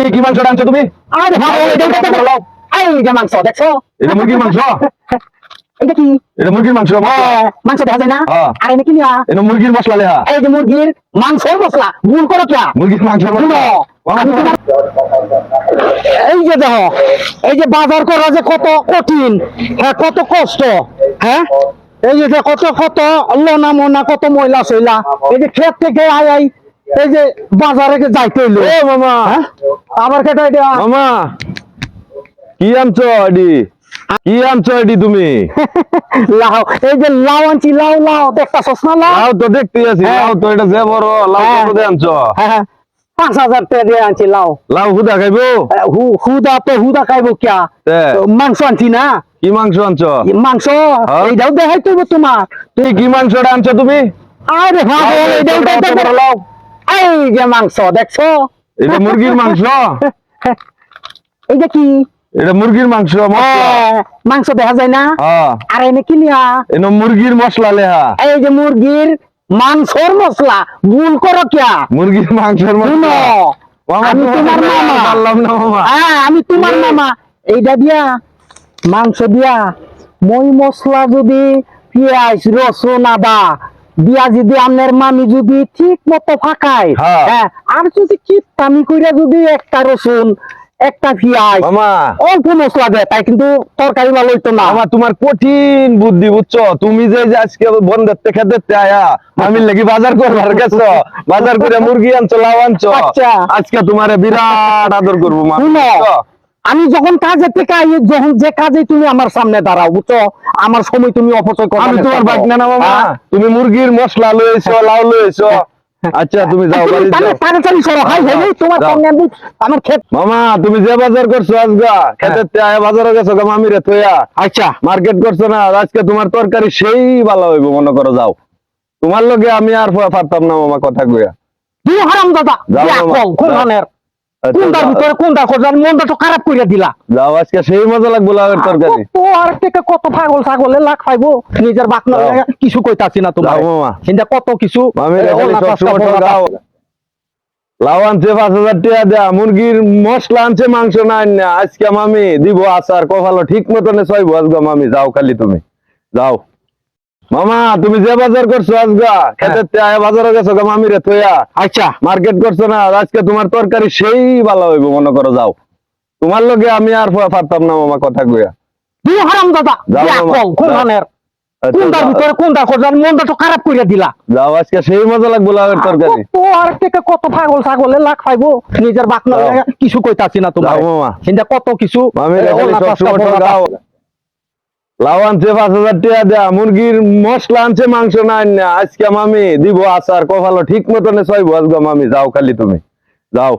এই কি মাংস আনছো তুমি? আরে এই যে মাংস। দেখছ? এটা মুরগির মাংস? এটা কি? এটা মুরগির মাংস মাংস। দেখা যায় না। আর এনে এটা মুরগির মশলা লেহা। এই যে মুরগির মাংসের মশলা ভুল করো কিয়া মুরগির মাংস শুনো, আমি তোমার- এই যে দেখো এই যে বাজার করা যে কত কঠিন হ্যাঁ কত কষ্ট হ্যাঁ? এই যে কত কত লনা মনা কত ময়লা সইলা এই যে ক্ষেত থেকে আয় আই এই যে বাজারে যাইতে হইল। ও মামা। হ্যাঁ? কেটে এটা মামা কি আনছো এডি? কি আনছো এডি তুমি? লাউ এই যে লাউ আনছি লাউ লাউ দেখতাছস না লাউ? লাউ তো দেখতে আছি হ্যাঁ। লাউ তো এটা যে বড় লাউ হ্যাঁ। কত দিয়ে আনছো পাঁচ হাজার টাকা দিয়ে আনছি লাউ। লাউ হুদা খাইবো? হুদা তো হুদা খাইবো কিয়া? তে, মাংস আনছি না? কি মাংস আনছো? মাংস। এইটাও দেখাই তুইব তোমার। তুমি কি মাংসটা আনছো তুমি? আরে ভালো এইটাও দেখাই লাউ। এই যে মাংস দেখছ? এটা মুরগির মাংস। এইটা কি? এটা মুরগির মাংস হ্যাঁ, মাংস দেখা যায় না? হ্যাঁ। আর এনে কি নিয়া এটা মুরগির মশলা লেহা। এই যে মুরগির মাংসর মশলা ভুল করো কিয়া? মুরগির মাংসের মশলা। আমি তোমার মামা। পারলাম না মামা। হ্যাঁ আমি তোমার মামা। এইটা দিয়া মাংস দিয়া মই মশলা যদি পেঁয়াজ রসুন আদা দিয়া যদি আপনার মামি যদি ঠিক মতো ফাঁকায় হ্যাঁ। হ্যাঁ আর যদি কিপটামি কইরা যদি একটা রসুন একটা পেঁয়াজ অল্প মশলা দেয় তাই কিন্তু তরকারি ভালো হইতো না মামা তোমার কঠিন বুদ্ধি বুঝছ তুমি যে আজকে বন্ধের থেকে দেখতে আয়া আমি লাগি বাজার করবার গেছো বাজার করে মুরগি আনছো লাউ আনছো আচ্ছা। আজকে তোমারে বিরাট আদর করব মা? আমি যখন কাজে থেকে আই যখন যে কাজে তুমি আমার সামনে দাঁড়াও বুঝছ? আমার সময় তুমি অপচয় করো আমি তোমার বাইক না মামা। তুমি মুরগির মশলা লয়েছো লাউ লয়েছো আচ্ছা তুমি যাও বাড়ি যাও। তাড়াতাড়ি সরো হাই হাই তোমার সামনে আমি আমার ক্ষেত মামা তুমি যে বাজার করছ আজগা খেতে আয়া বাজারে গেছো গা মামিরে থইয়া। আচ্ছা। মার্কেট করছ না আজকে তোমার তরকারি সেই ভালো হইব মনে করো যাও। তোমার লগে আমি আর পারতাম না মামা কথা কইয়া। তুই হারাম দাদা। যাও মামা, কোনটার ভিতরে কোনটা করছেন মনটা তো খারাপ করে দিলা। যাও আজকে সেই মজা লাগবো লাউয়ের তরকারি। তো আর থেকে কত পাগল ছাগলে লাখ পাইবো। নিজের বাক না কিছু কইতাছি না তোমার কিন্তু কত কিছু। লাউ। আনছে পাঁচ হাজার টাকা দেয়া মুরগির মশলা আনছে মাংস না আজকে মামি দিব আচার কপালো ঠিক মতনে ছয়ব। আজকে মামি যাও খালি তুমি। যাও। মামা তুমি যে বাজার করছ আজগা খেতে আয়া বাজারে গেছো গা মামিরে থইয়া। আচ্ছা। মার্কেট করছ না আজকে তোমার তরকারি সেই ভালো হইব মনে করো যাও। তোমার লগে আমি আর পারতাম না মামা কথা কইয়া। তুই হারাম দাদা কোন। আচ্ছা, কোনটার ভিতরে কোনটা মনটা তো খারাপ করে দিলা। যাও আজকে সেই মজা লাগবো লাউয়ের তরকারি। আর থেকে কত পাগল ছাগলে লাখ পাইবো? নিজের বাক না যাও। কিছু কইতাছি না তোমার কত কিছু লাউ আনছে পাঁচ হাজার টাকা দেয়া, মুরগির মশলা আনছে, মাংস না আজকে মামি দিব আসার কপালো ঠিক মতনে ছয়ব আজকে মামি, যাও খালি তুমি, যাও।